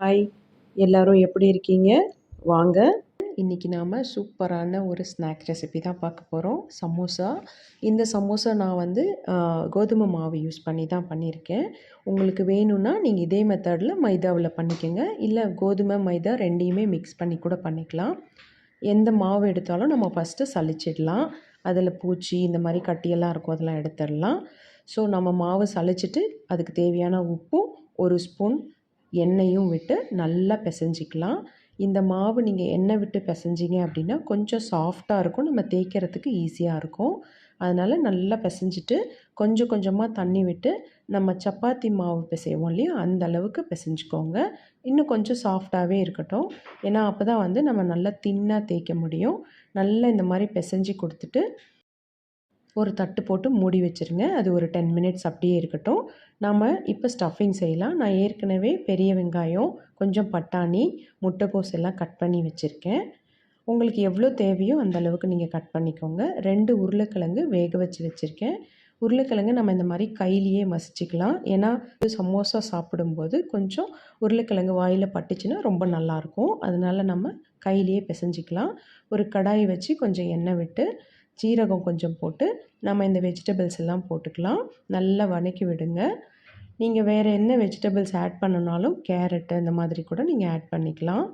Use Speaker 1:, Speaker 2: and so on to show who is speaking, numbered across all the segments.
Speaker 1: Hi எல்லோரும் எப்படி இருக்கீங்க? வாங்க.
Speaker 2: இன்றைக்கி நாம் சூப்பரான ஒரு ஸ்நாக் ரெசிபி தான் பார்க்க போகிறோம் சமோசா. இந்த சமோசா நான் வந்து கோதுமை மாவு யூஸ் பண்ணி தான் பண்ணியிருக்கேன். உங்களுக்கு வேணும்னா நீங்கள் இதே மெத்தடில் மைதாவில் பண்ணிக்கோங்க. இல்லை கோதுமை மைதா ரெண்டையுமே மிக்ஸ் பண்ணி கூட பண்ணிக்கலாம். எந்த மாவு எடுத்தாலும் நம்ம ஃபஸ்ட்டு சளிச்சிடலாம். அதில் பூச்சி இந்த மாதிரி கட்டியெல்லாம் இருக்கும் அதெல்லாம் எடுத்துடலாம். ஸோ நம்ம மாவு சளிச்சிட்டு அதுக்கு தேவையான உப்பும் ஒரு ஸ்பூன் எண்ணெயும் விட்டு நல்லா பிசைஞ்சிக்கலாம். இந்த மாவு நீங்கள் எண்ணெய் விட்டு பிசைஞ்சிங்க அப்படின்னா கொஞ்சம் சாஃப்டாக இருக்கும். நம்ம தேய்க்கிறதுக்கு ஈஸியாக இருக்கும். அதனால் நல்லா பிசைஞ்சிட்டு கொஞ்சம் கொஞ்சமாக தண்ணி விட்டு நம்ம சப்பாத்தி மாவு பிசைவோம் இல்லையா? அந்த அளவுக்கு பிசைஞ்சிக்கோங்க. இன்னும் கொஞ்சம் சாஃப்டாகவே இருக்கட்டும். ஏன்னா அப்போ தான் வந்து நம்ம நல்லா தின்னாக தேய்க்க முடியும். நல்லா இந்த மாதிரி பிசைஞ்சு கொடுத்துட்டு ஒரு தட்டு போட்டு மூடி வச்சுருங்க. அது ஒரு டென் மினிட்ஸ் அப்படியே இருக்கட்டும். நாம் இப்போ ஸ்டஃபிங் செய்யலாம். நான் ஏற்கனவே பெரிய வெங்காயம் கொஞ்சம் பட்டாணி முட்டைக்கோஸ் எல்லாம் கட் பண்ணி வச்சுருக்கேன். உங்களுக்கு எவ்வளோ தேவையோ அந்த அளவுக்கு நீங்கள் கட் பண்ணிக்கோங்க. ரெண்டு உருளைக்கிழங்கு வேக வச்சு வச்சுருக்கேன். உருளைக்கிழங்கு நம்ம இந்த மாதிரி கையிலேயே மசிச்சுக்கலாம். ஏன்னா சமோசா சாப்பிடும்போது கொஞ்சம் உருளைக்கிழங்கு வாயில் பட்டுச்சுன்னா ரொம்ப நல்லாயிருக்கும். அதனால் நம்ம கையிலேயே பிசைஞ்சிக்கலாம். ஒரு கடாயை வச்சு கொஞ்சம் எண்ணெய் விட்டு சீரகம் கொஞ்சம் போட்டு நம்ம இந்த வெஜிடபிள்ஸ் எல்லாம் போட்டுக்கலாம். நல்லா வதக்கி விடுங்க. நீங்கள் வேறு என்ன வெஜிடபிள்ஸ் ஆட் பண்ணனாலும் கேரட்டு இந்த மாதிரி கூட நீங்கள் ஆட் பண்ணிக்கலாம்.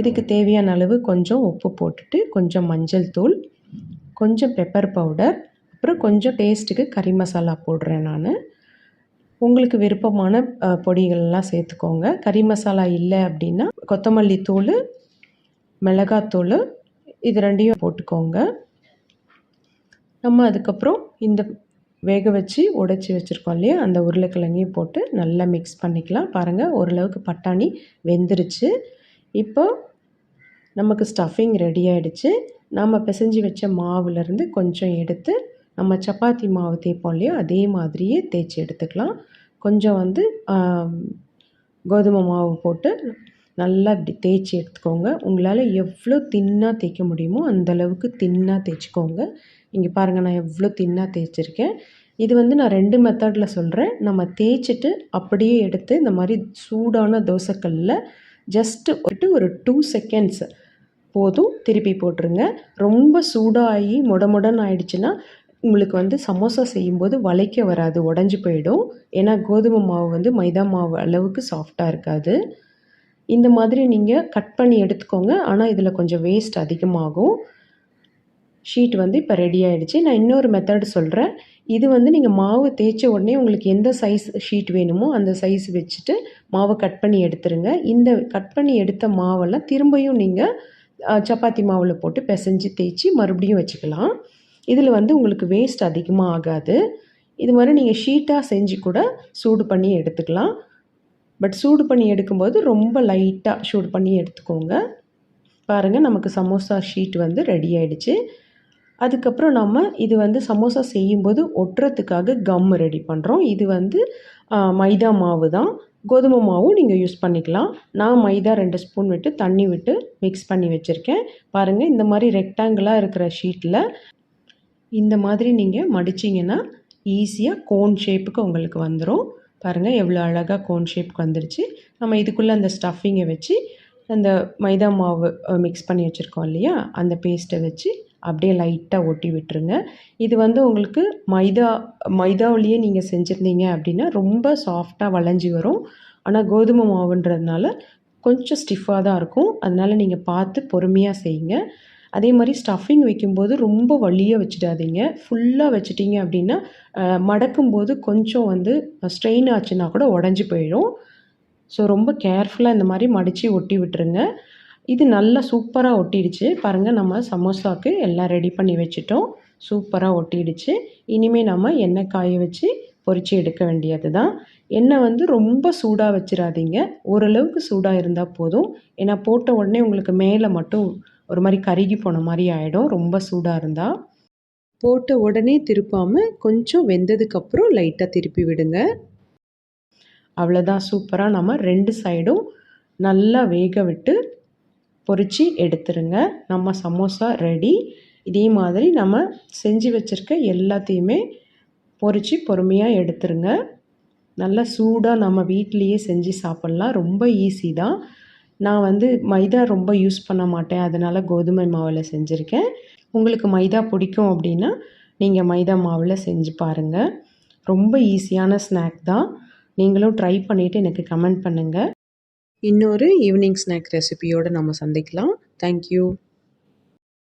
Speaker 2: இதுக்கு தேவையான அளவு கொஞ்சம் உப்பு போட்டுட்டு கொஞ்சம் மஞ்சள் தூள் கொஞ்சம் பெப்பர் பவுடர் அப்புறம் கொஞ்சம் டேஸ்ட்டுக்கு கறி மசாலா போடுறேன் நான். உங்களுக்கு விருப்பமான பொடிகள்லாம் சேர்த்துக்கோங்க. கறி மசாலா இல்லை அப்படின்னா கொத்தமல்லி தூள் மிளகாத்தூள் இது ரெண்டையும் போட்டுக்கோங்க. நம்ம அதுக்கப்புறம் இந்த வேக வச்சு உடைச்சி வச்சுருக்கோம் இல்லையா? அந்த உருளைக்கிழங்கையும் போட்டு நல்லா மிக்ஸ் பண்ணிக்கலாம். பாருங்கள் ஓரளவுக்கு பட்டாணி வெந்துருச்சு. இப்போ நமக்கு ஸ்டஃபிங் ரெடி ஆகிடுச்சு நம்ம பிசைஞ்சு வச்ச மாவுலேருந்து கொஞ்சம் எடுத்து நம்ம சப்பாத்தி மாவு தேய்ப்போம் இல்லையா? அதே மாதிரியே தேய்ச்சி எடுத்துக்கலாம். கொஞ்சம் வந்து கோதுமை மாவு போட்டு நல்லா இப்படி தேய்ச்சி எடுத்துக்கோங்க. உங்களால் எவ்வளோ தின்னாக தேய்க்க முடியுமோ அந்தளவுக்கு தின்னாக தேய்ச்சிக்கோங்க. இங்கே பாருங்கள் நான் எவ்வளோ தின்னாக தேய்ச்சிருக்கேன். இது வந்து நான் ரெண்டு மெத்தடில் சொல்கிறேன் நம்ம தேய்ச்சிட்டு அப்படியே எடுத்து இந்த மாதிரி சூடான தோசைக்கல்லில் ஜஸ்ட்டு ஒரு ஒரு டூ செகண்ட்ஸ் போதும் திருப்பி போட்டுருங்க. ரொம்ப சூடாகி முட முடன்னு ஆயிடுச்சுன்னா உங்களுக்கு வந்து சமோசா செய்யும்போது வளைக்க வராது உடஞ்சி போயிடும். ஏன்னா கோதுமை மாவு வந்து மைதா மாவு அளவுக்கு சாஃப்டாக இருக்காது. இந்த மாதிரி நீங்கள் கட் பண்ணி எடுத்துக்கோங்க. ஆனால் இதில் கொஞ்சம் வேஸ்ட் அதிகமாகும். ஷீட் வந்து இப்போ ரெடி ஆகிடுச்சு நான் இன்னொரு மெத்தட் சொல்கிறேன் இது வந்து நீங்கள் மாவு தேய்ச்ச உடனே உங்களுக்கு எந்த சைஸ் ஷீட் வேணுமோ அந்த சைஸ் வச்சுட்டு மாவை கட் பண்ணி எடுத்துருங்க. இந்த கட் பண்ணி எடுத்த மாவெல்லாம் திரும்பியும் நீங்கள் சப்பாத்தி மாவில் போட்டு பிசைஞ்சு தேய்ச்சி மறுபடியும் வச்சுக்கலாம். இதில் வந்து உங்களுக்கு வேஸ்ட் அதிகமாக ஆகாது. இது மாதிரி நீங்கள் ஷீட்டாக செஞ்சு கூட சூடு பண்ணி எடுத்துக்கலாம். பட் சூடு பண்ணி எடுக்கும்போது ரொம்ப லைட்டாக சூடு பண்ணி எடுத்துக்கோங்க. பாருங்கள் நமக்கு சமோசா ஷீட் வந்து ரெடி ஆகிடுச்சு அதுக்கப்புறம் நம்ம இது வந்து சமோசா செய்யும்போது ஒட்டுறதுக்காக கம் ரெடி பண்ணுறோம் இது வந்து மைதா மாவு தான். கோதுமை மாவும் நீங்கள் யூஸ் பண்ணிக்கலாம். நான் மைதா ரெண்டு ஸ்பூன் விட்டு தண்ணி விட்டு மிக்ஸ் பண்ணி வச்சுருக்கேன். பாருங்கள் இந்த மாதிரி ரெக்டாங்கிளாக இருக்கிற ஷீட்டில் இந்த மாதிரி நீங்கள் மடிச்சிங்கன்னா ஈஸியாக கோன் ஷேப்புக்கு உங்களுக்கு வந்துடும் பாருங்கள் எவ்வளோ அழகாக கோன் ஷேப்க்கு வந்துருச்சு. நம்ம இதுக்குள்ளே அந்த ஸ்டஃபிங்கை வச்சு அந்த மைதா மாவு மிக்ஸ் பண்ணி வச்சுருக்கோம் இல்லையா? அந்த பேஸ்ட்டை வச்சு அப்படியே லைட்டாக ஒட்டி விட்டுருங்க. இது வந்து உங்களுக்கு மைதா மைதாவிலேயே நீங்கள் செஞ்சுருந்தீங்க அப்படின்னா ரொம்ப சாஃப்டாக வளைஞ்சி வரும். ஆனால் கோதுமை மாவுன்றதுனால கொஞ்சம் ஸ்டிஃபாக தான் இருக்கும். அதனால் நீங்கள் பார்த்து பொறுமையாக செய்யுங்க. அதே மாதிரி ஸ்டஃபிங் வைக்கும்போது ரொம்ப வலியாக வச்சிடாதீங்க. ஃபுல்லாக வச்சிட்டிங்க அப்படின்னா மடக்கும்போது கொஞ்சம் வந்து ஸ்ட்ரெயின் ஆச்சுன்னா கூட உடஞ்சி போயிடும். ஸோ ரொம்ப கேர்ஃபுல்லாக இந்த மாதிரி மடித்து ஒட்டி விட்டுருங்க. இது நல்லா சூப்பராக ஒட்டிடுச்சு. பாருங்கள் நம்ம சமோசாவுக்கு எல்லாம் ரெடி பண்ணி வச்சுட்டோம். சூப்பராக ஒட்டிடுச்சு. இனிமேல் நம்ம எண்ணெய் காய வச்சு பொறிச்சு எடுக்க வேண்டியது தான் எண்ணெய் வந்து ரொம்ப சூடாக வச்சிடாதீங்க. ஓரளவுக்கு சூடாக இருந்தால் போதும். ஏன்னா போட்ட உடனே உங்களுக்கு மேலே மட்டும் ஒரு மாதிரி கருகி போன மாதிரி ஆகிடும் ரொம்ப சூடாக இருந்தால் போட்ட உடனே திருப்பாமல் கொஞ்சம் வெந்ததுக்கப்புறம் லைட்டாக திருப்பி விடுங்க. அவ்வளோதான் சூப்பராக நம்ம ரெண்டு சைடும் நல்லா வேக விட்டு பொறிச்சு எடுத்துருங்க. நம்ம சமோசா ரெடி இதே மாதிரி நம்ம செஞ்சு வச்சுருக்க எல்லாத்தையுமே பொறிச்சு பொறுமையாக எடுத்துருங்க. நல்லா சூடாக நம்ம வீட்டிலையே செஞ்சு சாப்பிட்லாம். ரொம்ப ஈஸி தான். நான் வந்து மைதா ரொம்ப யூஸ் பண்ண மாட்டேன். அதனால் கோதுமை மாவில் செஞ்சுருக்கேன். உங்களுக்கு மைதா பிடிக்கும் அப்படின்னா நீங்கள் மைதா மாவில் செஞ்சு பாருங்கள் ரொம்ப ஈஸியான ஸ்நாக் தான். நீங்களும் ட்ரை பண்ணிவிட்டு எனக்கு கமெண்ட் பண்ணுங்கள் இன்னொரு ஈவினிங் ஸ்நாக் ரெசிபியோடு நம்ம சந்திக்கலாம். தேங்க்யூ